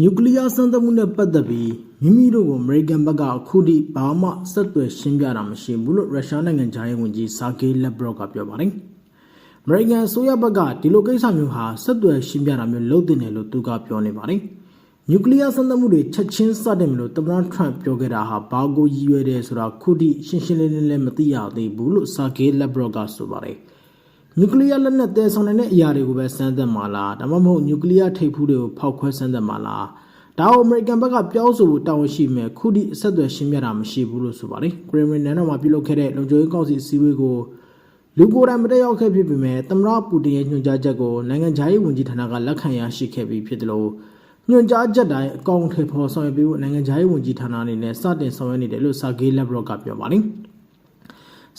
နျူကလ িয়ার စမ်းသပ်မှုနဲ့ပတ်သက်ပြီးမိမိတို့ကိုအမေရိကန်ဘက်ကအခုထိဘာမှဆက်သွယ်ရှင်းပြတာမရှိဘူးလို့ရုရှားနိုင်ငံခြားရေးဝန်ကြီးဆာဂေးလက်ဘရော့ကပြောပါတယ်။အမေရိကန်အစိုးရဘက်ကဒီလိုကိစ္စမျိုးဟာဆက်သွယ်ရှင်းပြတာမျိုးလုပ်တင်တယ်လို့သူကပြောနေပါတယ်။နျူကလ িয়ার စမ်းသပ်မှုတွေချက်ချင်းစတင်မလို့သမ္မတထရန့်ပြောခဲ့တာဟာဘာကိုရည်ရွယ်တယ်ဆိုတာခုထိရှင်းရှင်းလင်းလင်းလည်းမသိရသေးဘူးလို့ဆာဂေးလက်ဘရော့ကဆိုပါတယ်။ နျူကလ িয়ারလက်နက်တဲဆောင်တဲ့အရာတွေကိုပဲစမ်းသပ်မှာလားဒါမှမဟုတ်နျူကလ িয়ারထိပ်ဖူးတွေကိုဖောက်ခွဲစမ်းသပ်မှာလားဒါကိုအမေရိကန်ဘက်ကပြောဆိုဖို့တာဝန်ရှိမယ်ခုထိအဆက်အသွယ်ရှင်းပြတာမရှိဘူးလို့ဆိုပါတယ်ကရီမင်နန်တော်မှာပြုလုပ်ခဲ့တဲ့လုံခြုံရေးကောင်စီအစည်းအဝေးကိုလူကိုယ်တိုင်မတက်ရောက်ခဲ့ဖြစ်ပေမဲ့သမ္မတပူတင်ရဲ့ညွှန်ကြားချက်ကိုနိုင်ငံခြားရေးဝန်ကြီးဌာနကလက်ခံရရှိခဲ့ပြီးဖြစ်တယ်လို့ညွှန်ကြားချက်တိုင်းအကောင့်ထဲပေါ်ဆောင်ရွက်ပြီးနိုင်ငံခြားရေးဝန်ကြီးဌာနအနေနဲ့စတင်ဆောင်ရွက်နေတယ်လို့ဆာဂေးလက်ဘရော့ကပြောပါတယ်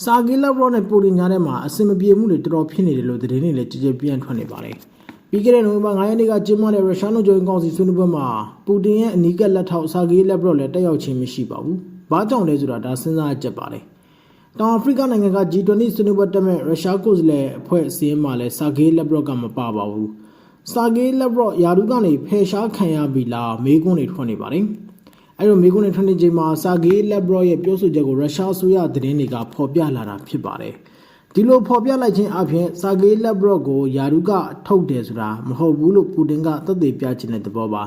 ဆာဂီလက်ဘရော့နဲ့ပူတင်ညာထဲမှာအစင်မပြေမှုတွေတော်တော်ဖြစ်နေတယ်လို့သတင်းတွေလည်းကြည်ကြပြန့်ထွက်နေပါတယ်။ပြီးခဲ့တဲ့နိုဝင်ဘာ9ရက်နေ့ကကျင်းပတဲ့ရုရှားနိုင်ငံချုပ်ကောင်စီဆွေးနွေးပွဲမှာပူတင်ရဲ့အနီးကပ်လက်ထောက်ဆာဂီလက်ဘရော့လည်းတက်ရောက်ခြင်းမရှိပါဘူး။ဘာကြောင့်လဲဆိုတာဒါစဉ်းစားကြည့်ပါတယ်။တောင်အာဖရိကနိုင်ငံက G20 ဆွေးနွေးပွဲတက်မဲ့ရုရှားကိုယ်စားလှယ်အဖွဲ့အစည်းမှာလည်းဆာဂီလက်ဘရော့ကမပါပါဘူး။ဆာဂီလက်ဘရော့ယာရုကနေဖယ်ရှားခံရပြီလားမေးခွန်းတွေထွက်နေပါတယ်။ အဲ့လိုမိကုန်းနဲ့ထွန်းနေချိန်မှာဆာဂေးလက်ဘရော့ရဲ့ပြောဆိုချက်ကိုရုရှားအစိုးရသတင်းတွေကဖော်ပြလာတာဖြစ်ပါတယ်။ဒီလိုဖော်ပြလိုက်ခြင်းအပြင်ဆာဂေးလက်ဘရော့ကိုယာရုကထုတ်တယ်ဆိုတာမဟုတ်ဘူးလို့ပူတင်ကသက်သေပြချင်တဲ့သဘောပါ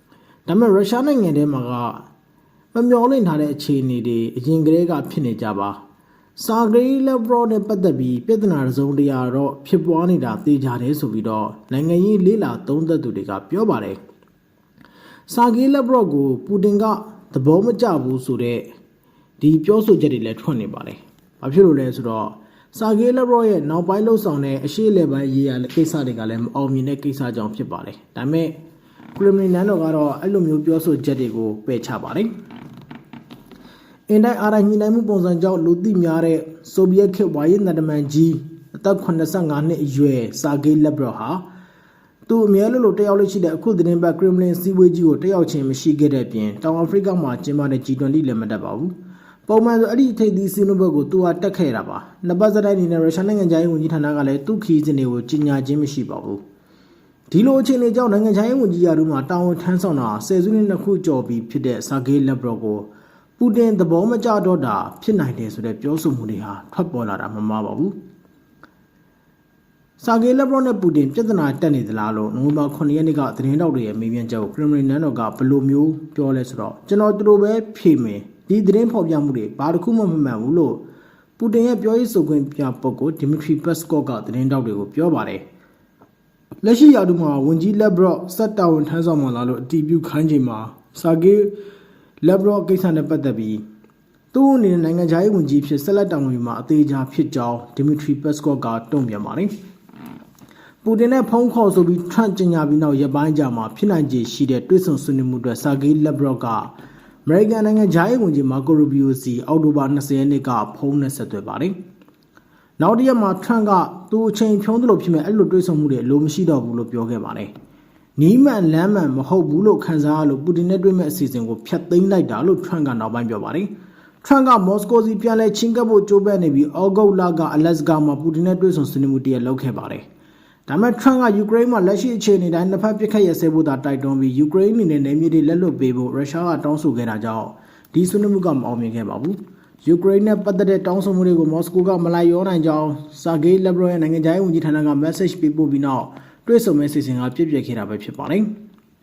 ။ဒါပေမဲ့ရုရှားနိုင်ငံထဲမှာကမမျောလင့်ထားတဲ့အခြေအနေတွေအရင်ကတည်းကဖြစ်နေကြပါ။ဆာဂေးလက်ဘရော့နဲ့ပတ်သက်ပြီးပြဿနာတစ်စုံတစ်ရာတော့ဖြစ်ပွားနေတာသိကြတယ်ဆိုပြီးတော့နိုင်ငံရေးလေးလာသုံးသက်သူတွေကပြောပါတယ်။ ဆာဂေးလက်ဘရော့ကိုပူတင်ကသဘောမကျဘူးဆိုတော့ဒီပြောဆိုချက်တွေလည်းထွက်နေပါတယ်။ဘာဖြစ်လို့လဲဆိုတော့ဆာဂေးလက်ဘရော့ရဲ့နောက်ပိုင်းလှုပ်ဆောင်တဲ့အရှိလေပိုင်းရေးရကိစ္စတွေကလည်းမအောင်မြင်တဲ့ကိစ္စကြောင့်ဖြစ်ပါတယ်။ဒါပေမဲ့ကရမလင်နန်တော်ကတော့အဲ့လိုမျိုးပြောဆိုချက်တွေကိုပယ်ချပါတယ်။အင်တိုင်းအာရညှိနှိုင်းမှုပုံစံကြောင့်လူသိများတဲ့ဆိုဗီယက်ခေတ်ဝါရင့်နတမန်ကြီးအသက်85နှစ်အရွယ်ဆာဂေးလက်ဘရော့ဟာ သူအမြဲလို့လို့တက်ရောက်လို့ရှိတဲ့အခုသတင်းပတ်ကရမလင်စီဝေးကြီးကိုတက်ရောက်ခြင်းမရှိခဲ့တဲ့ပြင်တောင်အာဖရိကမှာကျင်းပတဲ့ G20 လည်းမတက်ပါဘူး။ပုံမှန်ဆိုအဲ့ဒီထိပ်သီးစည်းဝေးပွဲကိုသူကတက်ခဲ့တာပါ။နှစ်ပတ်စတိုင်းအနေနဲ့ရုရှားနိုင်ငံခြားရေးဝန်ကြီးဌာနကလည်းသူ့ခီးစဉ်တွေကိုကြီးညာခြင်းမရှိပါဘူး။ဒီလိုအခြေအနေကြောင့်နိုင်ငံခြားရေးဝန်ကြီးရာထူးမှာတာဝန်ထမ်းဆောင်တာဆယ်စုနှစ်နှစ်ခုကျော်ပြီးဖြစ်တဲ့ဆာဂေးလက်ဘရော့ကိုပူတင်သဘောမကျတော့တာဖြစ်နိုင်တယ်ဆိုတဲ့ပြောဆိုမှုတွေဟာထွက်ပေါ်လာတာမမှားပါဘူး။ ဆာဂေးလက်ဘရော့နဲ့ပူတင်ပြဿနာတက်နေသလားလို့နိုဝင်ဘာ9ရက်နေ့ကသတင်းတောက်တွေရဲ့မေးမြန်းချက်ကိုခရမလင်နန်တော်ကဘယ်လိုမျိုးပြောလဲဆိုတော့ကျွန်တော်တို့ပဲဖြေမယ်ဒီသတင်းဖော်ပြမှုတွေဘာတစ်ခုမှမမှန်ဘူးလို့ပူတင်ရဲ့ပြောရေးဆိုခွင့်ပြပုဂ္ဂိုလ်ဒီမီထရီပက်စကော့ကသတင်းတောက်တွေကိုပြောပါတယ်လက်ရှိရာထူးမှာဝန်ကြီးလက်ဘရော့စက်တာဝန်ထမ်းဆောင်မှလာလို့အတီးပြုခိုင်းချိန်မှာဆာဂေးလက်ဘရော့ကိစ္စနဲ့ပတ်သက်ပြီးသူ့အနေနဲ့နိုင်ငံခြားရေးဝန်ကြီးဖြစ်ဆက်လက်တာဝန်ယူမှာအသေးချာဖြစ်ကြောင်းဒီမီထရီပက်စကော့ကတုံ့ပြန်ပါတယ် ပူတင်နဲ့ဖုန်းခေါ်ဆိုပြီးထရန့်ကျင်ညာပြီးနောက်ရပ်ပိုင်းကြာမှာဖြစ်နိုင်ခြေရှိတဲ့တွဲဆုံဆွေးနွေးမှုအတွက်ဆာဂေးလက်ဘရော့ကအမေရိကန်နိုင်ငံဂျားရေးဝန်ကြီးမာကိုရူဘီယိုစီအောက်တိုဘာ20ရက်နေ့ကဖုန်းနဲ့ဆက်သွယ်ပါတယ်။နောက်တစ်ရက်မှာထရန့်ကသူအချိန်ဖြုံးသလိုဖြစ်မဲ့အဲ့လိုတွဲဆုံမှုတွေအလိုမရှိတော့ဘူးလို့ပြောခဲ့ပါတယ်။နီးမှန်လမ်းမှန်မဟုတ်ဘူးလို့ခံစားရလို့ပူတင်နဲ့တွေ့မဲ့အစီအစဉ်ကိုဖျက်သိမ်းလိုက်တာလို့ထရန့်ကနောက်ပိုင်းပြောပါတယ်။ထရန့်ကမော်စကိုစီပြန်လဲချင်းကပ်ဖို့ကြိုးပမ်းနေပြီးအော်ဂုတ်လကအလက်စကာမှာပူတင်နဲ့တွေ့ဆုံဆွေးနွေးမှုတရက်လုပ်ခဲ့ပါတယ်။ ဒါပေမဲ့ထရန့်ကယူကရိန်းမှာလက်ရှိအခြေအနေတိုင်းနှစ်ဖက်ပစ်ခတ်ရစဲဖို့သာတိုက်တွန်းပြီးယူကရိန်းအနေနဲ့နေမြေတွေလက်လွတ်ပေးဖို့ရုရှားကတောင်းဆိုခဲ့တာကြောင့်ဒီဆွေးနွေးမှုကမအောင်မြင်ခဲ့ပါဘူး။ယူကရိန်းနဲ့ပတ်သက်တဲ့တောင်းဆိုမှုတွေကိုမော်စကိုကမလိုက်ရောနိုင်ကြောင်းဆာဂေးလက်ဘရော့ရဲ့နိုင်ငံခြားရေးဝန်ကြီးဌာနက message ပေးပို့ပြီးနောက်တွေ့ဆုံမဲ့စီစဉ်ကပြည့်ပြည့်ခဲ့တာပဲဖြစ်ပါတယ်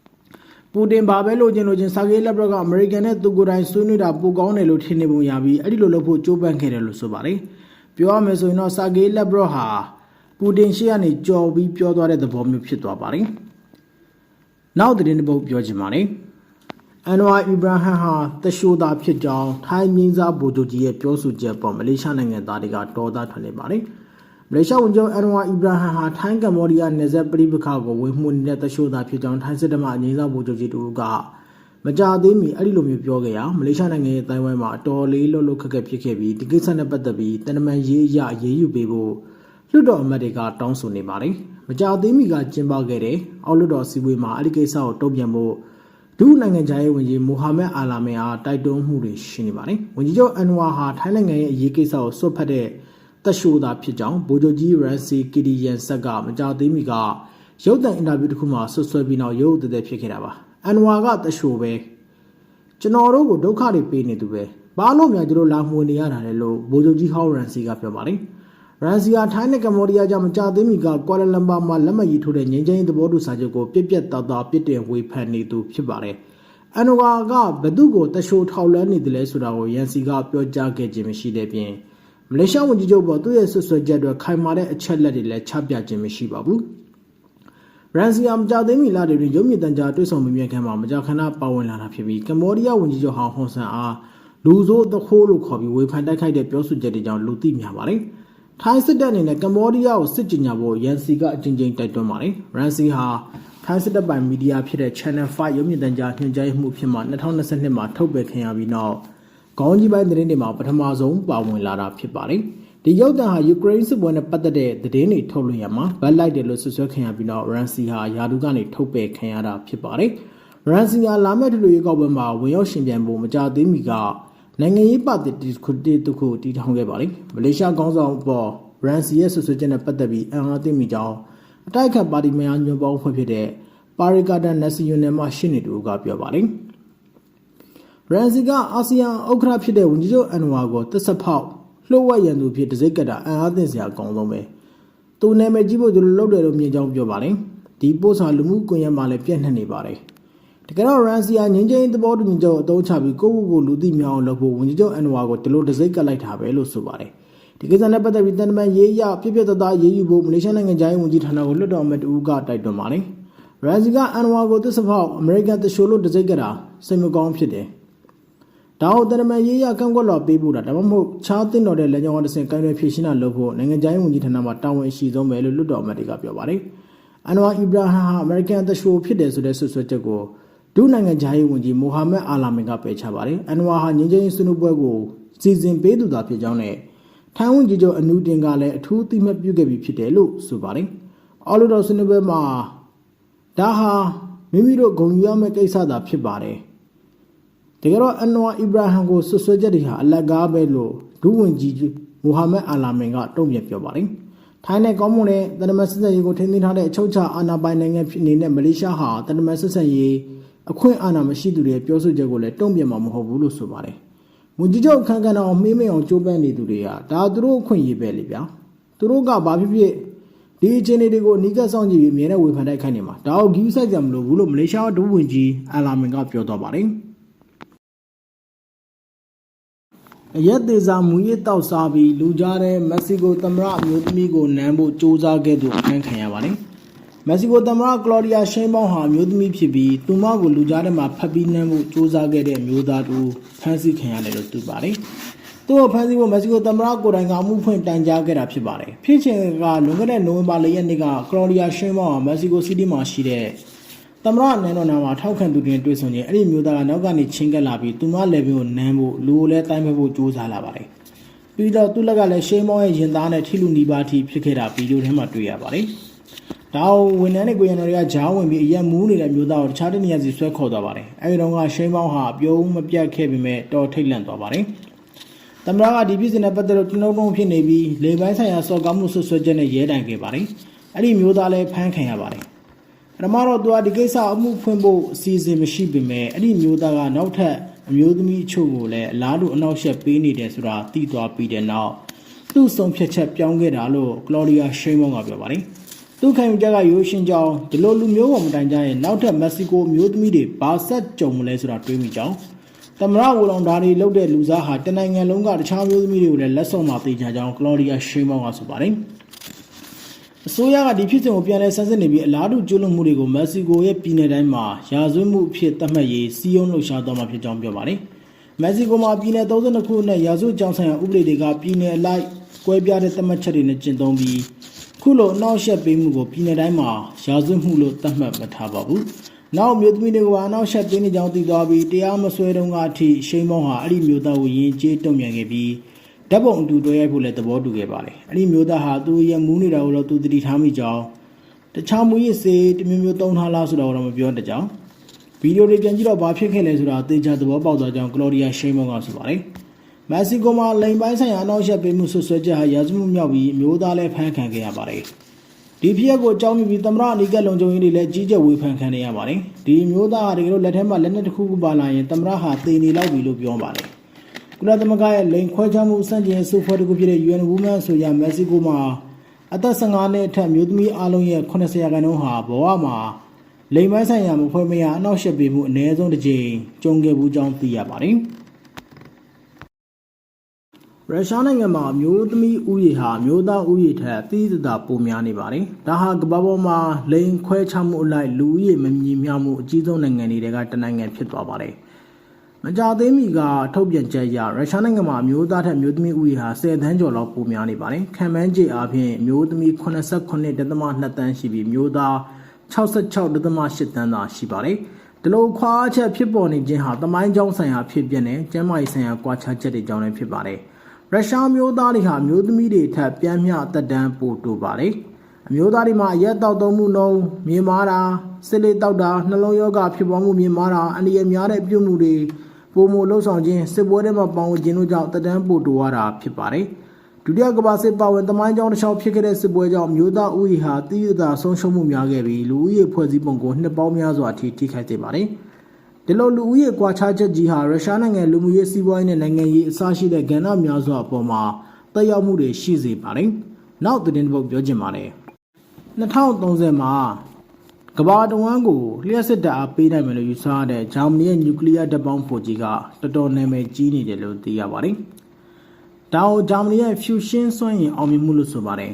။ပူတင်ဘာပဲလို့ကျင်လို့ချင်းဆာဂေးလက်ဘရော့ကအမေရိကန်နဲ့သူကိုယ်တိုင်ဆွေးနွေးတာပိုကောင်းတယ်လို့ထင်နေပုံရပြီးအဲ့ဒီလိုလုပ်ဖို့ကြိုးပမ်းခဲ့တယ်လို့ဆိုပါတယ်။ပြောရမယ်ဆိုရင်တော့ဆာဂေးလက်ဘရော့ဟာ ပူတင်ရှေ့ကနေကြော်ပြီးပြောသွားတဲ့သဘောမျိုးဖြစ်သွားပါတယ်။နောက်သတင်းတစ်ပုဒ်ပြောချင်ပါတယ်။အန်ဝါအီဗရာဟမ်ဟာတရှိုးသားဖြစ်ကြောင်းထိုင်းမြင်းစားဗိုလ်ချုပ်ကြီးရဲ့ပြောဆိုချက်ပေါ်မလေးရှားနိုင်ငံသားတွေကတော်သားထွက်နေပါတယ်။မလေးရှားဝန်ကြီးအန်ဝါအီဗရာဟမ်ဟာထိုင်းကမ္ဘောဒီးယားနယ်စပ်ပြည်ပခါကိုဝင်မှုနေတဲ့တရှိုးသားဖြစ်ကြောင်းထိုင်းစစ်တပ်မှအငြိမ်းစားဗိုလ်ချုပ်ကြီးတူကမကြသေးမီအဲ့ဒီလိုမျိုးပြောခဲ့ရမလေးရှားနိုင်ငံရဲ့တိုင်ဝမ်မှာအတော်လေးလှုပ်လှုပ်ခက်ခက်ဖြစ်ခဲ့ပြီးဒီကိစ္စနဲ့ပတ်သက်ပြီးတနမန်ရေးအရရေးယူပေးဖို့ လွှတ်တော်အမတ်တွေကတောင်းဆိုနေပါတယ်။မကြာသေးမီကကျင်းပခဲ့တဲ့အောက်လွှတ်တော်စီဝေးမှာအဲ့ဒီကိစ္စကိုတုံ့ပြန်ဖို့ဒုနိုင်ငံခြားရေးဝန်ကြီးမိုဟာမက်အာလာမင်အားတိုက်တွန်းမှုတွေရှိနေပါတယ်။ဝန်ကြီးချုပ်အန်ဝါဟာထိုင်းနိုင်ငံရဲ့အရေးကိစ္စကိုစွတ်ဖက်တဲ့တရှိုးသာဖြစ်ကြောင်းဗိုလ်ချုပ်ကြီးရန်စီကီဒီယန်ဆက်ကမကြာသေးမီကရုပ်သံအင်တာဗျူးတစ်ခုမှာဆွဆွဲပြီးနောက်ရုပ်သည်းဖြစ်ခဲ့တာပါ။အန်နဝါကတရှိုပဲကျွန်တော်တို့ကိုဒုက္ခတွေပေးနေသူပဲဘာလို့များကျွန်တော်လာမှုနေရတာလဲလို့ဗိုလ်ချုပ်ကြီးဟောက်ရန်စီကပြောပါတယ် ရန်စီကထိုင်းနဲ့ကမ္ဘောဒီးယားကြားမကြသေးမီကကွာလာလမ်ပါမှာလက်မှတ်ရေးထိုးတဲ့ငြိမ်းချမ်းရေးသဘောတူစာချုပ်ကိုပြက်ပြက်သားသားပြစ်တင်ဝေဖန်နေသူဖြစ်ပါတယ်အန်နဝါကဘသူကိုတရှိုထောက်လန်းနေတယ်လဲဆိုတာကိုရန်စီကပြောကြားခဲ့ခြင်းမရှိတဲ့ပြင်မလေးရှားဝန်ကြီးချုပ်ပေါ်သူ့ရဲ့ဆွဆွဲချက်တွေခိုင်မာတဲ့အချက်လက်တွေလည်းချပြခြင်းမရှိပါဘူးရန်စီယာမကြသေးမီလာတွေတွင်ရုပ်မြင့်တန်ကြားတွေ့ဆုံမြင်ခမ်းမှာမကြာခဏပါဝင်လာတာဖြစ်ပြီးကမ္ဘောဒီးယားဝန်ကြီးချုပ်ဟောင်ဟွန်ဆန်အားလူဆိုးသခိုးလို့ခေါ်ပြီးဝေဖန်တိုက်ခိုက်တဲ့ပြောဆိုချက်တွေကြောင့်လူသိများပါတယ်။ ထိုင်းစစ်တပ်အနေနဲ့ကမ္ဘောဒီးယားကိုစစ်ကြညာဖို့ရန်စီကအကြိမ်ကြိမ်တိုက်တွန်းပါတယ်။ရန်စီဟာထိုင်းစစ်တပ်ပိုင်မီဒီယာဖြစ်တဲ့ Channel 5ရုပ်မြင့်တန်ကြားညွှန်ကြားရေးမှုဖြစ်မှ2022မှာထုတ်ပြန်ခံရပြီးနောက်ခေါင်းကြီးပိုင်းသတင်းတွေမှာပထမဆုံးပါဝင်လာတာဖြစ်ပါတယ်။ဒီရုပ်သံဟာယူကရိန်းစစ်ပွဲနဲ့ပတ်သက်တဲ့သတင်းတွေထုတ်လွှင့်ရမှာဗတ်လိုက်တယ်လို့ဆွဆွဲခံရပြီးနောက်ရန်စီဟာယာဒူကနေထုတ်ပယ်ခံရတာဖြစ်ပါတယ်။ရန်စီဟာလာမယ့်ထလူရွေးကောက်ပွဲမှာဝင်ရောက်ရှင်ပြိုင်ဖို့မကြသေးမီက နိုင်ငံရေးပါတီတစ်ခုတည်းတစ်ခုတည်ထောင်ခဲ့ပါတယ်။မလေးရှားခေါင်းဆောင်ပေါ်ရန်စီရဲ့ဆွဆွဲချက်နဲ့ပတ်သက်ပြီးအံအားသိမိကြောင်းအတိုက်အခံပါတီမယာညွှန်ပေါင်းဖွဲ့ဖြစ်တဲ့ပါရီကာတာနက်စီယွန်နယ်မှရှင်းနေတူကပြောပါတယ်။ရန်စီကအာဆီယံဥက္ကဋ္ဌဖြစ်တဲ့ဝန်ကြီးချုပ်အန်ဝါကိုတစ်ဆက်ဖောက်လှုပ်ဝက်ရန်သူဖြစ်တစိ့ကတာအံအားသင့်စရာအကောင်းဆုံးပဲ။သူနာမည်ကြီးဖို့သူတို့လုပ်တယ်လို့မြင်ကြောင်းပြောပါတယ်။ဒီပို့စာလူမှုကွန်ရက်မှာလည်းပြန့်နှံ့နေပါတယ်။ တကယ်တော့ရန်စီယာငင်းချင်းသဘောတူညီချက်ကိုအသုံးချပြီးကိုယ့်ကိုယ်ကိုလူသိများအောင်လုပ်ဖို့ဝန်ကြီးချုပ်အန်ဝါကိုဒီလိုတစိ့ကလိုက်တာပဲလို့ဆိုပါတယ်။ဒီကိစ္စနဲ့ပတ်သက်ပြီးတန်တမန်ရေးရပြပြတသားရေးယူဖို့မလေးရှားနိုင်ငံသားရေးဝန်ကြီးဌာနကိုလွှတ်တော်အမတ်တူကတိုက်တွန်းပါတယ်။ရန်စီကအန်ဝါကိုသစ္စာဖောက်အမေရိကန်တရှိုးလို့တစိ့ကတာစိတ်မကောင်းဖြစ်တယ်။ဒါဟုတ်တရမရေးရကန့်ကွက်တော်ပေးဖို့တာဒါမှမဟုတ်ခြားတင်တော်တဲ့လက်ကြောင်းအတစ်ဆင့်ကိုင်းရွယ်ဖြည့်ရှင်းတာလုပ်ဖို့နိုင်ငံခြားရေးဝန်ကြီးဌာနမှာတာဝန်ရှိဆုံးပဲလို့လွတ်တော်အမတ်တွေကပြောပါတယ်။အန်ဝါအီဘရာဟမ်ဟာအမေရိကန်တရှိုးဖြစ်တယ်ဆိုတဲ့ဆွဆွချက်ကို ဒုနိုင်ငံခြားရေးဝန်ကြီးမိုဟာမက်အာလာမင်ကပယ်ချပါတယ်။အန်ဝါဟာငင်းချင်းဆွေးနွေးပွဲကိုစီစဉ်ပေးသူသာဖြစ်ကြောင်းနဲ့ထိုင်းဝန်ကြီးချုပ်အနူတင်ကလည်းအထူးသိမှတ်ပြုခဲ့ပြီးဖြစ်တယ်လို့ဆိုပါတယ်။အော်လိုတော်ဆွေးနွေးပွဲမှာဒါဟာမိမိတို့ဂုဏ်ယူရမယ့်ကိစ္စသာဖြစ်ပါတယ်။တကယ်တော့အန်နဝါအီဘရာဟမ်ကိုဆွဆွဲချက်တွေဟာအလကားပဲလို့ဒုဝန်ကြီးမိုဟာမက်အာလာမင်ကတုံ့ပြန်ပြောပါတယ်။ထိုင်းနဲ့ကောင်းမွန်တဲ့တနမစစ်စစ်ရေးကိုထိန်းသိမ်းထားတဲ့အချုပ်ချာအာဏာပိုင်နိုင်ငံဖြစ်နေတဲ့မလေးရှားဟာတနမစစ်စစ်ရေး အခွင့်အာဏာမရှိသူတွေပြောဆိုချက်ကိုလည်းတုံ့ပြန်မှာမဟုတ်ဘူးလို့ဆိုပါတယ်။ဝန်ကြီးချုပ်ခန့်ကန်တော်မေးမေးအောင်ကြိုးပမ်းနေသူတွေကဒါသူတို့အခွင့်အရေးပဲလေဗျာ။သူတို့ကဘာဖြစ်ဖြစ်ဒီအခြေအနေတွေကိုအနီးကပ်စောင့်ကြည့်ပြီးအမြဲတမ်းဝေဖန်တိုက်ခိုက်နေမှာဒါကိုဂီးဆိုင်ကြမလို့ဘူးလို့မလေးရှားဒုဝန်ကြီးအလာမင်ကပြောတော့ပါတယ်။အရက်သေးစာမူရစ်တောက်စားပြီးလူကြားတဲ့မက္ကဆီကိုသမ္မတအမျိုးသမီးကိုနမ်းဖို့စ조사ခဲ့သူအခန်းခံရပါတယ်။ မက္ကဆီကိုသမ္မတကလော်ဒီယာရှင်းပေါင်းဟာအမျိုးသမီးဖြစ်ပြီးသူမကိုလူကြားထဲမှာဖတ်ပြီးနမ်းဖို့စ조사ခဲ့တဲ့မျိုးသားတူဖမ်းဆီးခံရတယ်လို့သိပါတယ်။သူ့ကိုဖမ်းဆီးဖို့မက္ကဆီကိုသမ္မတကိုယ်တိုင်ကအမှုဖွင့်တိုင်ကြားခဲ့တာဖြစ်ပါတယ်။ဖြစ်ချင်ကလွန်ခဲ့တဲ့နိုဝင်ဘာလရက်နေ့ကကလော်ဒီယာရှင်းပေါင်းဟာမက္ကဆီကိုစီးတီးမှာရှိတဲ့သမ္မတနန်းတော်နာမှာထောက်ခံသူတွေနဲ့တွေ့ဆုံခြင်းအဲ့ဒီမျိုးသားကနောက်ကနေချင်းကပ်လာပြီးသူမလည်းဘင်းကိုနမ်းဖို့လူကိုလည်းတိုင်းမဲ့ဖို့ကြိုးစားလာပါတယ်။ပြီးတော့သူ့လက်ကလည်းရှေးမောင်းရဲ့ရင်သားနဲ့ထိလူနီးပါးထိဖြစ်ခဲ့တာဗီဒီယိုထဲမှာတွေ့ရပါတယ်။ ဒါကိုဝန်ထမ်းတွေကိုရံတော်တွေကဂျားဝင်ပြီးအရက်မူးနေတဲ့မျိုးသားကိုတခြားတနေရာစီဆွဲခေါ်သွားပါတယ်။အဲဒီတော့ကရှေးမောင်းဟာပြုံးမပြတ်ခဲ့ပေမဲ့တော်ထိတ်လန့်သွားပါတယ်။သမ္မတကဒီပြည်စင်နဲ့ပတ်သက်လို့တနှုံတုံးဖြစ်နေပြီးလေပိုင်းဆိုင်ရာစော်ကားမှုဆွဆွချက်နဲ့ရဲတိုင်ခဲ့ပါတယ်။အဲ့ဒီမျိုးသားလည်းဖမ်းခံရပါတယ်။ပထမတော့သူကဒီကိစ္စအမှုဖွင့်ဖို့အစီအစဉ်မရှိပေမဲ့အဲ့ဒီမျိုးသားကနောက်ထပ်အမျိုးသမီးအချို့ကိုလည်းအလားတူအနောက်ရှက်ပေးနေတယ်ဆိုတာသိသွားပြီးတဲ့နောက်သူ့ဆုံးဖြတ်ချက်ပြောင်းခဲ့တာလို့ကလော်ဒီယာရှိန်မောင်ကပြောပါတယ်။ သူခံယူချက်ကရိုးရှင်းကြောင်းဒီလိုလူမျိုးပေါ်မတိုင်ကြရင်နောက်ထပ်မက္ကဆီကိုမျိုးသမီးတွေဘာဆက်ကြုံမလဲဆိုတာတွေးမိကြောင်းသမရဝလောင်ဓာရီလုတ်တဲ့လူစားဟာတနိုင်ငံလုံးကတခြားမျိုးသမီးတွေကိုလည်းလက်ဆောင်မပေးကြကြောင်းကလော်ဒီယာရှိန်မောင်ကဆိုပါတယ်။အစိုးရကဒီဖြစ်စဉ်ကိုပြန်လည်ဆန်းစစ်နေပြီးအလားတူကျူးလွန်မှုတွေကိုမက္ကဆီကိုရဲ့ပြည်내တိုင်းမှာရာဇဝတ်မှုအဖြစ်သတ်မှတ်ရေးစီးရုံးလှုပ်ရှားသွားမှာဖြစ်ကြောင်းပြောပါတယ်။မက္ကဆီကိုမှာပြည်내32ခုနဲ့ရာဇဝတ်ကြောင်ဆိုင်ရာဥပဒေတွေကပြည်내အလိုက်ကွဲပြားတဲ့သတ်မှတ်ချက်တွေနဲ့ကျင့်သုံးပြီး ခုလိုအနောက်ရှက်ပေးမှုကိုပြည်내တိုင်းမှာရာဇဝတ်မှုလို့သတ်မှတ်မထားပါဘူး။နောက်မျိုးသမီးတွေကအနောက်ရှက်ပေးနေကြောင်းသိသွားပြီးတရားမစွဲတုန်းကအထိရှိန်မောင်းဟာအဲ့ဒီမျိုးသားကိုယဉ်ကျေးတုံ့ပြန်ခဲ့ပြီးဓာတ်ပုံအတူတွဲရိုက်ဖို့လည်းသဘောတူခဲ့ပါတယ်။အဲ့ဒီမျိုးသားဟာသူ့ရဲ့မူးနေတာကိုတော့သူတတိထားမိကြောင်းတခြားမူရစ်စေးတမျိုးမျိုးသုံးထားလားဆိုတာတော့မပြောတကြောင်ဗီဒီယိုတွေပြန်ကြည့်တော့ဘာဖြစ်ခဲ့လဲဆိုတာသေချာသဘောပေါက်သွားကြောင်းကလော်ဒီယာရှိန်မောင်ကဆိုပါတယ်။ မက္ကဆီကိုမှာလိန်ပိုင်းဆိုင်ရာအနောက်ရှက်ပေးမှုဆွဆွဲချက်ဟာရာဇဝမှုမြောက်ပြီးမျိုးသားလည်းဖမ်းခံခဲ့ရပါတယ်။ဒီဖြစ်ရပ်ကိုအကြောင်းပြုပြီးသမရအနီကလုံခြုံရေးတွေလည်းကြီးကြပ်ဝေဖန်ခံနေရပါတယ်ဒီမျိုးသားဟာတကယ်လို့လက်ထဲမှာလက်နက်တစ်ခုခုပါလာရင်သမရဟာတေနေလောက်ပြီလို့ပြောပါတယ်ကုလသမဂ္ဂရဲ့လိန်ခွဲခြားမှုစန့်ကျင်ရေးဆိုဖွဲ့တစ်ခုဖြစ်တဲ့ UN Women ဆိုရမက္ကဆီကိုမှာအသက်15နှစ်အထက်မျိုးသမီးအလုံးရဲ့80ရာခိုင်နှုန်းဟာဘဝမှာလိန်ပိုင်းဆိုင်ရာမဖွဲ့မရအနောက်ရှက်ပေးမှုအ ਨੇ ဆုံးတစ်ကြိမ်ကြုံခဲ့ဘူးကြောင်းသိရပါတယ် ရုရှားနိုင်ငံမှာအမျိုးသမီးဥယျာဉ်ဟာအမျိုးသားဥယျာဉ်ထက်အသီးသသာပိုများနေပါတယ်။ဒါဟာကမ္ဘာပေါ်မှာလိန်ခွဲခြားမှုအလိုက်လူဦးရေမမြင်မျှမှုအကြီးဆုံးနိုင်ငံတွေကတနိုင်ငံဖြစ်သွားပါတယ်။မကြာသေးမီကထုတ်ပြန်ချက်အရရုရှားနိုင်ငံမှာအမျိုးသားထက်အမျိုးသမီးဥယျာဉ်ဟာ10သန်းကျော်လောက်ပိုများနေပါတယ်။ခံမှန်းခြေအားဖြင့်အမျိုးသမီး89.2တန်းရှိပြီးမျိုးသား66.8တန်းသာရှိပါတယ်။ဒီလိုခွာချက်ဖြစ်ပေါ်နေခြင်းဟာတမိုင်းကြောင်းဆိုင်ရာဖြစ်ပျက်နဲ့ကျန်းမာရေးဆိုင်ရာကွာခြားချက်တွေကြောင့်လည်းဖြစ်ပါတယ်။ ရုရှားမျိုးသားတွေဟာမျိုးသမီးတွေထက်ပြန်မျှသက်တမ်းပိုတိုပါတယ်။အမျိုးသားတွေမှာအရက်တောက်သုံးမှုနှုန်းမြင့်မားတာစစ်လေတောက်တာနှလုံးရောဂါဖြစ်ပေါ်မှုမြင့်မားတာအန္တရာယ်များတဲ့ပြုမှုတွေပုံမလှုပ်ဆောင်ခြင်းစစ်ပွဲတွေမှာပေါဝင်ခြင်းတို့ကြောင့်သက်တမ်းပိုတိုရတာဖြစ်ပါတယ်။ဒုတိယကမ္ဘာစစ်ပါဝင်တမိုင်းကြောင်းတစ်လျှောက်ဖြစ်ခဲ့တဲ့စစ်ပွဲကြောင့်မျိုးသားဥယျာဟာတည်ရတာဆုံးရှုံးမှုများခဲ့ပြီးလူဦးရေဖွဲ့စည်းပုံကိုနှစ်ပေါင်းများစွာအထိထိခိုက်စေပါတယ်။ ဒီလိုလူဦးရေကွာခြားချက်ကြီးဟာရုရှားနိုင်ငံလူမှုရေးစီးပွားရေးနဲ့နိုင်ငံရေးအစရှိတဲ့ကဏ္ဍများစွာအပေါ်မှာတက်ရောက်မှုတွေရှိစေပါတယ်။နောက်သတင်းတစ်ပုဒ်ပြောချင်ပါတယ်။2030မှာကမ္ဘာတဝန်းကိုလျှက်စစ်တပ်အားပေးနိုင်မယ်လို့ယူဆရတဲ့ဂျာမနီရဲ့နျူကလ িয়ার တပ်ပေါင်းဖို့ကြီးကတော်တော်နာမည်ကြီးနေတယ်လို့သိရပါတယ်။ဒါကိုဂျာမနီရဲ့ fusion စွမ်းရည်အောင်မြင်မှုလို့ဆိုပါတယ်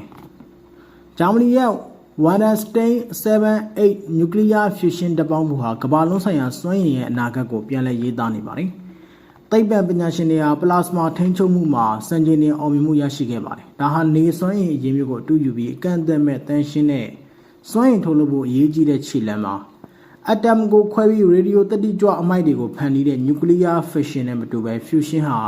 ။ဂျာမနီရဲ့ Wallenstein 78 Nuclear Fusion တပေါင်းမှုဟာကမ္ဘာလုံးဆိုင်ရာစွမ်းရည်ရဲ့အနာဂတ်ကိုပြန်လည်ရေးသားနေပါတယ်။သိပ္ပံပညာရှင်တွေဟာပလာစမာထိန်းချုပ်မှုမှာစံချိန်တင်အောင်မြင်မှုရရှိခဲ့ပါတယ်။ဒါဟာနေစွမ်းရည်အရင်းမြစ်ကိုအတူယူပြီးအကန့်အသတ်မဲ့တန်ရှင်းတဲ့စွမ်းရည်ထုတ်လုပ်ဖို့အရေးကြီးတဲ့ခြေလှမ်းပါ။ atom ကိုခွဲပြီး radio တတိကြွအမိုက်တွေကိုဖန်တီးတဲ့ nuclear fission နဲ့မတူဘဲ fusion ဟာ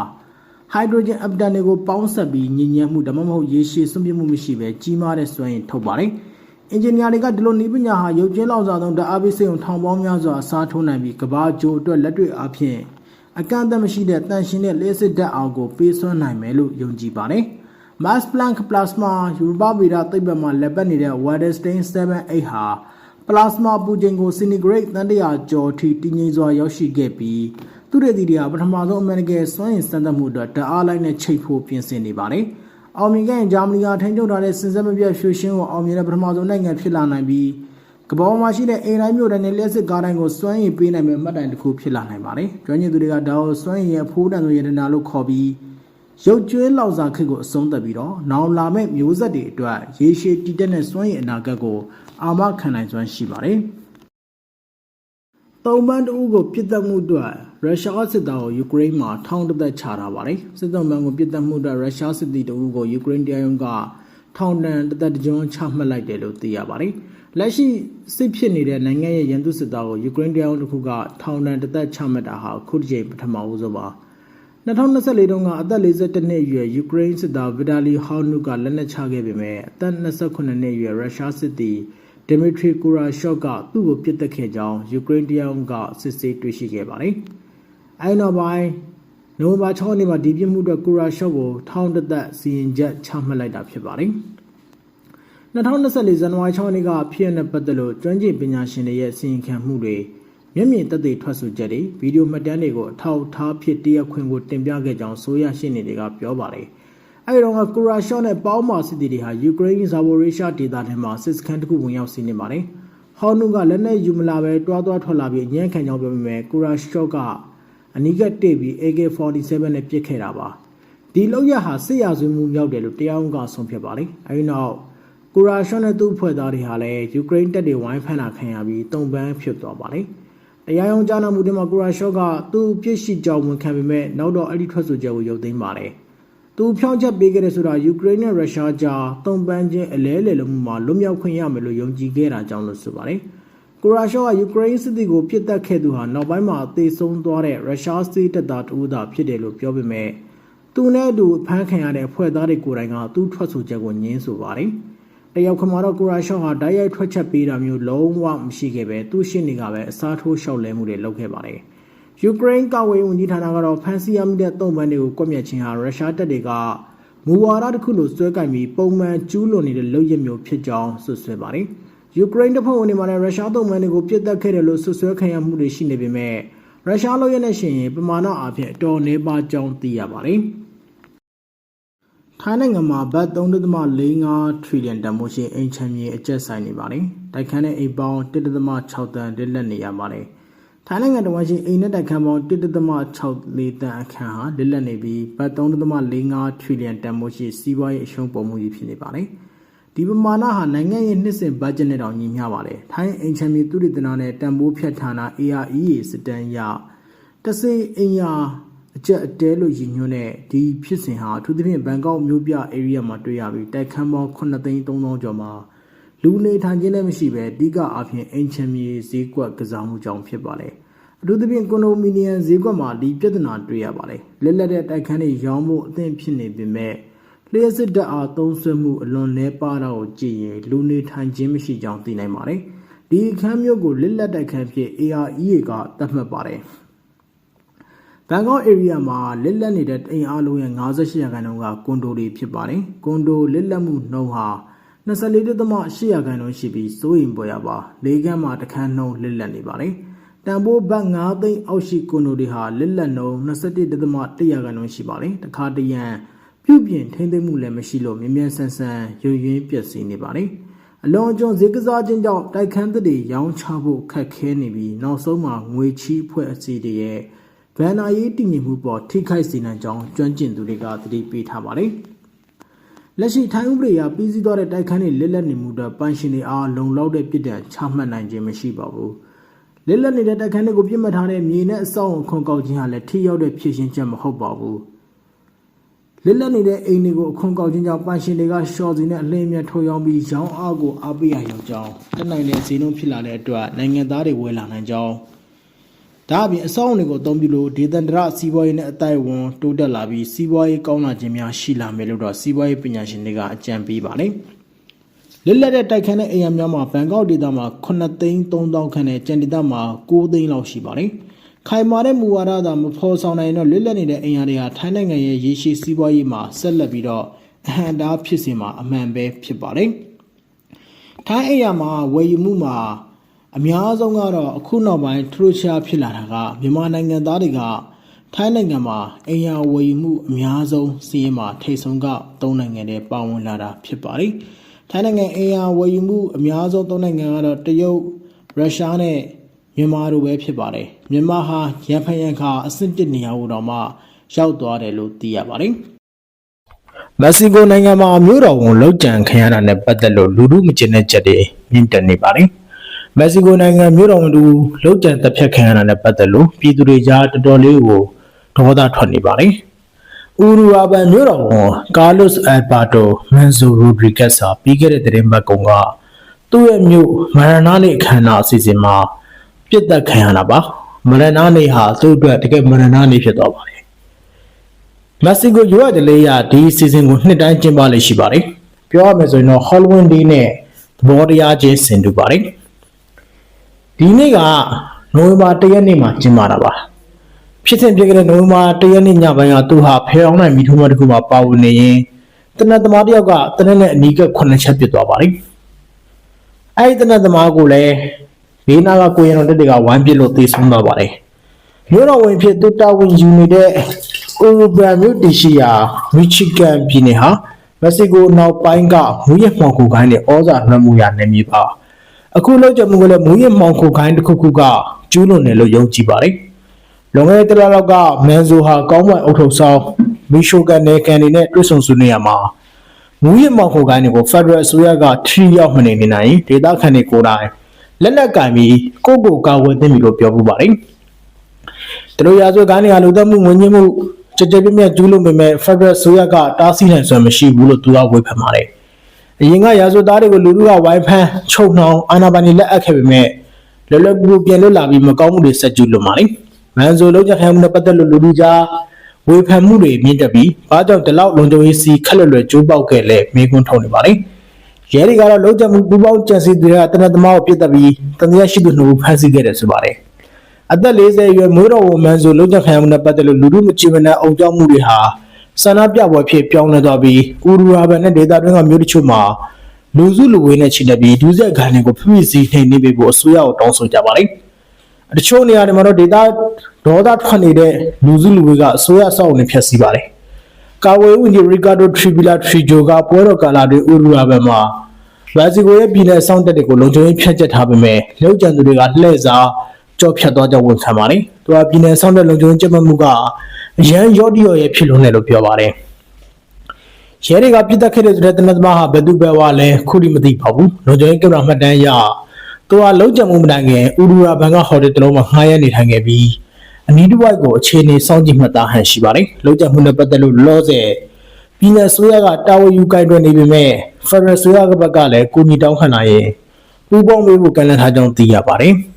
ဟိုက်ဒရိုဂျင်အက်တမ်တွေကိုပေါင်းစပ်ပြီးညဉ့်ညမ်းမှုဒါမှမဟုတ်ရေရှည်စွန့်ပစ်မှုမရှိဘဲကြီးမားတဲ့စွမ်းရည်ထုတ်ပါတယ်။ အင်ဂျင်နီယာတွေကဒီလိုနည်းပညာဟာရုပ်ကျင်းလောက်စားသောဓာတ်အားပေးစိတ်ုံထောင်ပေါင်းများစွာအစားထိုးနိုင်ပြီးကဘာဂျိုအတွက်လက်တွေ့အားဖြင့်အကန့်အသတ်မရှိတဲ့တန်ရှင်းတဲ့လျှက်စစ်ဓာတ်အောင်ကိုပေးစွမ်းနိုင်မယ်လို့ယုံကြည်ပါတယ်။ Max Planck Plasma ယူရိုပဗေဒသိပ္ပံမှာလက်ပတ်နေတဲ့ Wallenstein 78ဟာပလာစမာပူချိန်ကို centigrade တန်တရာကျော်ထိတည်ငြိမ်စွာရောက်ရှိခဲ့ပြီးသူတွေဒီတွေကပထမဆုံးအမေရိကန်စွမ်းအင်စံသတ်မှုအတွက်ဓာတ်အားလိုက်နဲ့ချိတ်ဖို့ပြင်ဆင်နေပါတယ်။ အောင်မြင်ခဲ့ရင်ဂျာမနီကထိန်းချုပ်ထားတဲ့စင်စက်မပြတ်ဖြိုရှင်းကိုအောင်မြင်တဲ့ပထမဆုံးနိုင်ငံဖြစ်လာနိုင်ပြီးကမ္ဘာမှာရှိတဲ့အိမ်တိုင်းမြို့တိုင်းနဲ့လျှက်စစ်ကားတိုင်းကိုစွမ်းရည်ပေးနိုင်မယ့်မှတ်တိုင်တစ်ခုဖြစ်လာနိုင်ပါတယ်။ကျွမ်းကျင်သူတွေကဒါကိုစွမ်းရည်ရဲ့ဖိုးတန်ဆိုရတနာလို့ခေါ်ပြီးရုပ်ကျွေးလောက်စာခစ်ကိုအဆုံးသတ်ပြီးတော့နောင်လာမဲ့မျိုးဆက်တွေအတွက်ရေရှည်တည်တဲ့စွမ်းရည်အနာဂတ်ကိုအာမခံနိုင်စွမ်းရှိပါတယ်။ သုံးပန်းတဦးကိုပြစ်တက်မှုအတွက်ရုရှားစစ်သားကိုယူကရိန်းမှာထောင်တသက်ချထားပါတယ်စစ်သုံးပန်းကိုပြစ်တက်မှုအတွက်ရုရှားစစ်သည်တဦးကိုယူကရိန်းတရားရုံးကထောင်ဒဏ်တသက်တကြွချမှတ်လိုက်တယ်လို့သိရပါတယ်လက်ရှိစစ်ဖြစ်နေတဲ့နိုင်ငံရဲ့ရန်သူစစ်သားကိုယူကရိန်းတရားရုံးတစ်ခုကထောင်ဒဏ်တသက်ချမှတ်တာဟာအခုတစ်ချိန်ပထမဦးဆုံးပါ2024တုန်းကအသက်42နှစ်အရွယ်ယူကရိန်းစစ်သားဗီဒါလီဟောင်နုကလက်နက်ချခဲ့ပေမဲ့အသက်28နှစ်အရွယ်ရုရှားစစ်သည် ဒမီထရီကူရာရှော့ကသူ့ကိုပြစ်တက်ခဲ့ကြောင်းယူကရိန်းတရားကစစ်ဆေးတွေ့ရှိခဲ့ပါတယ်။အဲနောက်ပိုင်းနိုဝင်ဘာ6ရက်နေ့မှာဒီပြစ်မှုအတွက်ကူရာရှော့ကိုထောင်တသက်စီရင်ချက်ချမှတ်လိုက်တာဖြစ်ပါတယ်။2024ဇန်နဝါရီ6ရက်နေ့ကဖြစ်တဲ့ပတ်သက်လို့ကျွမ်းကျင်ပညာရှင်တွေရဲ့စီရင်ခံမှုတွေမျက်မြင်သက်သေထွက်ဆိုချက်တွေဗီဒီယိုမှတ်တမ်းတွေကိုအထောက်အထားဖြစ်တရားခွင်ကိုတင်ပြခဲ့ကြောင်းဆိုရရှိနေတွေကပြောပါတယ်။ အဲဒီတော့ကကူရာရှော့နဲ့ပေါင်းမာစစ်တီတွေဟာယူကရိန်းဇာဗိုရီရှာဒေသထဲမှာစစ်စခန်းတစ်ခုဝင်ရောက်စီးနေပါတယ်။ဟောင်းနုကလက်နဲ့ယူမလာပဲတွားတွားထွက်လာပြီးအညံ့ခံကြောင်းပြောပေမဲ့ကူရာရှော့ကအနီးကပ်တိတ်ပြီး AK47 နဲ့ပစ်ခဲ့တာပါ။ဒီလောက်ရဟာစစ်ရာဇဝမှုမြောက်တယ်လို့တရားဥကဆုံးဖြတ်ပါတယ်။အဲဒီနောက်ကူရာရှော့နဲ့သူ့ဖွဲ့သားတွေဟာလည်းယူကရိန်းတပ်တွေဝိုင်းဖမ်းတာခံရပြီးတုံပန်းဖြစ်သွားပါတယ်။တရားရုံးကြားနာမှုတွေမှာကူရာရှော့ကသူ့ပြစ်ရှိကြောင်းဝန်ခံပေမဲ့နောက်တော့အဲ့ဒီထွက်ဆိုချက်ကိုရုပ်သိမ်းပါတယ်။ သူဖြောင်းချက်ပေးခဲ့တဲ့ဆိုတာယူကရိန်းနဲ့ရုရှားကြားတုံ့ပန်းခြင်းအလဲလှယ်လို့မှလွတ်မြောက်ခွင့်ရမယ်လို့ယုံကြည်ခဲ့တာကြောင့်လို့ဆိုပါတယ်။ကိုရာရှော့ကယူကရိန်းစစ်သည်ကိုပြစ်တက်ခဲ့သူဟာနောက်ပိုင်းမှာသေဆုံးသွားတဲ့ရုရှားစစ်တပ်သားတဦးသာဖြစ်တယ်လို့ပြောပေမဲ့သူနဲ့အတူဖမ်းခံရတဲ့ဖွဲ့သားတွေကိုယ်တိုင်ကသူ့ထွက်ဆိုချက်ကိုညင်းဆိုပါတယ်။တယောက်ခမာတော့ကိုရာရှော့ဟာဓာတ်ရိုက်ထွက်ချက်ပေးတာမျိုးလုံးဝမရှိခဲ့ပဲသူ့ရှင်းနေကပဲအစားထိုးလျှောက်လဲမှုတွေလုပ်ခဲ့ပါတယ်။ ယူကရိန်းကာဝေးဝန်ကြီးဌာနကတော့ဖန်စီရမိတဲ့တုံ့ပန်းတွေကိုကွပ်မျက်ခြင်းဟာရုရှားတပ်တွေကမူဝါဒတစ်ခုလိုစွဲကင်ပြီးပုံမှန်ကျူးလွန်နေတဲ့လုပ်ရမျိုးဖြစ်ကြောင်းဆွဆွဲပါတယ်။ယူကရိန်းတပ်ဖွဲ့ဝင်တွေမှာလည်းရုရှားသုံးမှန်တွေကိုပြစ်တက်ခဲ့တယ်လို့ဆွဆွဲခံရမှုတွေရှိနေပေမဲ့ရုရှားလုပ်ရတဲ့ရှင်ရင်ပမာဏအဖြစ်အတော်နှဲပါကြောင်းသိရပါတယ်။ထိုင်းနိုင်ငံမှာဘတ်3.45 trillion တန်ဖိုးရှိအိမ်ချမ်းမြေအကျက်ဆိုင်နေပါတယ်။တိုက်ခန်းတဲ့အိမ်ပေါင်း1.6တန်တက်လက်နေရပါတယ်။ ထိုင်းနိုင်ငံတော်ရှိအိမ်နဲ့တိုက်ခန်းပေါင်း1.64တန်အခန်းဟာလက်လက်နေပြီးဘတ်3.45 trillion တန်ဖိုးရှိစီးပွားရေးအရှုံးပေါ်မှုကြီးဖြစ်နေပါတယ်။ဒီပမာဏဟာနိုင်ငံရဲ့နှစ်စဉ်ဘတ်ဂျက်နဲ့တောင်ညီမျှပါတယ်။ထိုင်းအိမ်ချမ်းမြေသူရိတနာနဲ့တန်ဖိုးဖြတ်ဌာန AREA စတန်ရတစေအင်ယာအကျက်အတဲလို့ရည်ညွှန်းတဲ့ဒီဖြစ်စဉ်ဟာအထူးသဖြင့်ဘန်ကောက်မြို့ပြ area မှာတွေ့ရပြီးတိုက်ခန်းပေါင်း9သိန်း3000ကျော်မှာ လူနေထိုင်ခြင်းလည်းမရှိဘဲအဓိကအဖြစ်အင်ချမ်းမြေဈေးကွက်ကစားမှုကြောင့်ဖြစ်ပါတယ်။အထူးသဖြင့်ကွန်ဒိုမီနီယံဈေးကွက်မှာဒီပြဿနာတွေ့ရပါတယ်။လက်လက်တဲ့တိုက်ခန်းတွေရောင်းဖို့အသင့်ဖြစ်နေပေမဲ့လျှက်စစ်တပ်အားသုံးစွဲမှုအလွန်နှဲပါတာကိုကြည့်ရင်လူနေထိုင်ခြင်းမရှိကြောင်းသိနိုင်ပါတယ်။ဒီအခန်းမျိုးကိုလက်လက်တိုက်ခန်းဖြစ် AREA ကသတ်မှတ်ပါတယ်။ဘန်ကောက် area မှာလက်လက်နေတဲ့အိမ်အားလုံးရဲ့58ရာခိုင်နှုန်းကကွန်ဒိုတွေဖြစ်ပါတယ်။ကွန်ဒိုလက်လက်မှုနှုန်းဟာ 24.8ရာခိုင်နှုန်းရှိပြီးစိုးရင်ပေါ်ရပါလေးကမ်းမှာတစ်ခန်းနှုန်းလက်လက်နေပါတယ်။တန်ဖိုးဘတ်9သိန်းအောက်ရှိကွန်ဒိုတွေဟာလက်လက်နှုန်း21.1ရာခိုင်နှုန်းရှိပါတယ်။တခါတရံပြုပြင်ထိမ့်သိမ်းမှုလည်းမရှိလို့မြ мян ဆန်ဆန်ရွရွင်းပျက်စီးနေပါတယ်။အလွန်အကျွံဈေးကစားခြင်းကြောင့်တိုက်ခန်းသစ်တွေရောင်းချဖို့ခက်ခဲနေပြီးနောက်ဆုံးမှာငွေချီးအဖွဲ့အစည်းတွေရဲ့ဗန်နာရေးတည်ငြိမ်မှုပေါ်ထိခိုက်စေနိုင်ကြောင်းကျွမ်းကျင်သူတွေကသတိပေးထားပါတယ်။ လက်ရှိထိုင်းဥပဒေအရပြည်စည်းသွားတဲ့တိုက်ခန်းတွေလက်လက်နေမှုအတွက်ပန်ရှင်တွေအားလုံလောက်တဲ့ပြည်တံချမှတ်နိုင်ခြင်းမရှိပါဘူး။လက်လက်နေတဲ့တိုက်ခန်းတွေကိုပြစ်မှတ်ထားတဲ့မြေနဲ့အဆောက်အုံခွန်ကောက်ခြင်းဟာလည်းထိရောက်တဲ့ဖြစ်ရှင်းချက်မဟုတ်ပါဘူး။လက်လက်နေတဲ့အိမ်တွေကိုအခွန်ကောက်ခြင်းကြောင့်ပန်ရှင်တွေကရှော့စီနဲ့အလင်းမြတ်ထိုးရောင်းပြီးရောင်းအားကိုအားပေးရရောက်ကြောင်းတက်နိုင်တဲ့ဈေးနှုန်းဖြစ်လာတဲ့အတွက်နိုင်ငံသားတွေဝယ်လာနိုင်ကြောင်း ဒါအပြင်အဆောက်အုံတွေကိုအသုံးပြုလို့ဒေသန္တရစီးပွားရေးနဲ့အတိုက်အဝန်တိုးတက်လာပြီးစီးပွားရေးကောင်းလာခြင်းများရှိလာမယ်လို့တော့စီးပွားရေးပညာရှင်တွေကအကြံပေးပါတယ်။လက်လက်တဲ့တိုက်ခန်းတဲ့အိမ်ယာများမှာဘန်ကောက်ဒေသမှာ9သိန်း3000ခန့်နဲ့ကျန်ဒေသမှာ9သိန်းလောက်ရှိပါတယ်။ခိုင်မာတဲ့မူဝါဒသာမဖော်ဆောင်နိုင်တော့လွတ်လပ်နေတဲ့အိမ်ယာတွေဟာထိုင်းနိုင်ငံရဲ့ရေရှည်စီးပွားရေးမှာဆက်လက်ပြီးတော့အဟံတားဖြစ်စေမှာအမှန်ပဲဖြစ်ပါတယ်။ထိုင်းအိမ်ယာမှာဝယ်ယူမှုမှာ အများဆုံးကတော့အခုနောက်ပိုင်းထရိုရှာဖြစ်လာတာကမြန်မာနိုင်ငံသားတွေကထိုင်းနိုင်ငံမှာအိမ်ယာဝယ်ယူမှုအများဆုံးစီးရင်မှာထိတ်ဆုံးက၃နိုင်ငံနဲ့ပါဝင်လာတာဖြစ်ပါတယ်။ထိုင်းနိုင်ငံအိမ်ယာဝယ်ယူမှုအများဆုံး၃နိုင်ငံကတော့တရုတ်၊ရုရှားနဲ့မြန်မာတို့ပဲဖြစ်ပါတယ်။မြန်မာဟာရန်ဖန်ရန်ခါအဆင့်တစ်နေရာကိုတော့မှရောက်သွားတယ်လို့သိရပါတယ်။မက္ကဆီကိုနိုင်ငံမှာမြို့တော်ဝန်လောက်ကျန်ခံရတာနဲ့ပတ်သက်လို့လူမှုမကျေနပ်ချက်တွေမြင့်တက်နေပါတယ်။ မက္ကဆီကိုနိုင်ငံမြို့တော်ဝန်တူလောက်ကျန်တပ်ဖြတ်ခံရတာနဲ့ပတ်သက်လို့ပြည်သူတွေကြားတော်တော်လေးကိုဒေါသထွက်နေပါတယ်။ဥရူအာဘန်မြို့တော်ဝန်ကာလုစ်အယ်ဘာတိုမန်ဇိုရိုဒရီဂက်စ်ဟာပြီးခဲ့တဲ့သတင်းပတ်ကုံကသူ့ရဲ့မြို့မရနာနေ့အခမ်းအနားအစီအစဉ်မှာပြစ်ဒတ်ခံရတာပါ။မရနာနေ့ဟာသူ့အတွက်တကယ်မရနာနေ့ဖြစ်သွားပါတယ်။မက္ကဆီကိုရွာတလေးရဒီအစီအစဉ်ကိုနှစ်တိုင်းကျင်းပလေ့ရှိပါတယ်။ပြောရမယ်ဆိုရင်တော့ Halloween Day နဲ့သဘောတရားချင်းဆင်တူပါတယ်။ ဒီနေ့ကနိုဝင်ဘာ၁ရက်နေ့မှာကျင်းပတာပါဖြစ်စဉ်ဖြစ်ခဲ့တဲ့နိုဝင်ဘာ၁ရက်နေ့ညပိုင်းကသူဟာဖဲအောင်နိုင်မိထုံးမတစ်ခုမှာပါဝင်နေရင်တနတ်သမားတစ်ယောက်ကတနတ်နဲ့အနီးက9ချက်ပစ်သွားပါတယ်အဲ့ဒီတနတ်သမားကိုလည်းဘေးနာကကိုရင်တော်တက်တွေကဝိုင်းပစ်လို့သေဆုံးသွားပါတယ်မြို့တော်ဝင်ဖြစ်သူတာဝန်ယူနေတဲ့အိုရဘန်မြို့တရှိယာမီချီဂန်ပြည်နယ်ဟာမက္ကဆီကိုနောက်ပိုင်းကမူရမှောင်ခိုခိုင်းတဲ့ဩဇာလွှမ်းမိုးရနေမြေပါ အခုလောက်ကြမှုကလည်းမူရမှောင်ခိုခိုင်းတစ်ခုခုကကျူးလွန်တယ်လို့ယုံကြည်ပါတယ်လွန်ခဲ့တဲ့တလလောက်ကမန်ဇိုဟာကောင်းမွန်အုပ်ထုပ်ဆောင်မီရှိုကန်နယ်ကန်တွေနဲ့တွေ့ဆုံဆွေးနွေးရမှာမူရမှောင်ခိုခိုင်းတွေကိုဖက်ဒရယ်အစိုးရကထရီရောက်မနေနေနိုင်ဒေသခံတွေကိုယ်တိုင်လက်နက်ကင်ပြီးကိုယ့်ကိုယ်ကာဝယ်သင့်ပြီလို့ပြောပူပါတယ်တလူရာဇဝတ်ကိုင်းတွေကလူသက်မှုငွေညှိမှုကြကြပြည့်ပြည့်ကျူးလွန်ပေမဲ့ဖက်ဒရယ်အစိုးရကတားဆီးနိုင်စွမ်းမရှိဘူးလို့သူကဝေဖန်ပါတယ် အရင်ကရာဇဝတ်သားတွေကိုလူလူကဝိုင်းဖမ်းချုပ်နှောင်အာဏာပိုင်တွေလက်အပ်ခဲ့ပေမဲ့လောလောကူပြန်လွတ်လာပြီးမကောင်းမှုတွေဆက်ကျူးလွန်ပါလိမ့်မန်ဆိုလုံးကြခံမှုနဲ့ပတ်သက်လို့လူလူကြားဝေဖန်မှုတွေမြင့်တက်ပြီးဘာကြောင့်ဒီလောက်လုံခြုံရေးစီခက်လွယ်လွယ်ကျိုးပေါက်ခဲ့လဲမေးခွန်းထုတ်နေပါလိမ့်ရဲတွေကတော့လုံးချက်မှုပူပေါင်းကြံစီတွေကတနတ်သမားကိုပြစ်တက်ပြီးတန်တရားရှိသူနှုတ်ဖမ်းဆီးခဲ့တယ်ဆိုပါတယ်အသက်40အရွယ်မိုးတော်ဝန်မန်ဆိုလုံးကြခံမှုနဲ့ပတ်သက်လို့လူလူမချေမနှံအောင်ကြောက်မှုတွေဟာ ဆန္ဒပြပွဲဖြစ်ပြောင်းလဲသွားပြီးဥရူရာဘန်နဲ့ဒေတာတွင်းကမြို့တချို့မှာလူစုလူဝေးနဲ့ချီတက်ပြီးဒုစရိုက်ခံတွေကိုဖိဖိစီးနှိမ်နှင်းပေးဖို့အစိုးရကိုတောင်းဆိုကြပါတယ်။တချို့နေရာတွေမှာတော့ဒေတာဒေါသထွက်နေတဲ့လူစုလူဝေးကအစိုးရစောင့်နေဖြတ်စီပါတယ်။ကာဝေးဝန်ကြီးရီကာဒိုထရီဘီလာထရီဂျိုကပွဲတော်ကာလာတွင်ဥရူရာဘန်မှာဘရာဇီကိုရဲ့ပြည်내စောင့်တက်တွေကိုလုံခြုံရေးဖြတ်ချက်ထားပေမဲ့လောက်ကျန်သူတွေကလှည့်စား ကြော့ဖြတ်သွားကြဝန်ခံပါတယ်။သူကပြည်내စောင့်တက်လုံခြုံရေးကျမမှုကအရန်ရော့ဒီရော့ရဲ့ဖြစ်လို့နေလို့ပြောပါတယ်။ရဲတွေကပြစ်တက်ခဲ့တဲ့ဆိုတဲ့တနက်သမားဟာဘယ်သူပဲဝါလဲခုထိမသိပါဘူး။လုံခြုံရေးကင်မရာမှတ်တမ်းအရသူကလုံးချမှုမတိုင်ခင်ဥရူရာဘန်ကဟိုတယ်တစ်လုံးမှာငှားရမ်းနေထိုင်ခဲ့ပြီးအနီးတစ်ဝိုက်ကိုအခြေအနေစောင့်ကြည့်မှတ်သားဟန်ရှိပါတယ်။လုံးချမှုနဲ့ပတ်သက်လို့လောဆယ်ပြည်내ဆိုရကတာဝန်ယူကိုင်တွယ်နေပေမဲ့ဖက်ဒရယ်ဆိုရကဘက်ကလည်းကိုညီတောင်းခံလာရင်ပူးပေါင်းပေးဖို့ကန့်လန့်ထားကြောင်းသိရပါတယ်။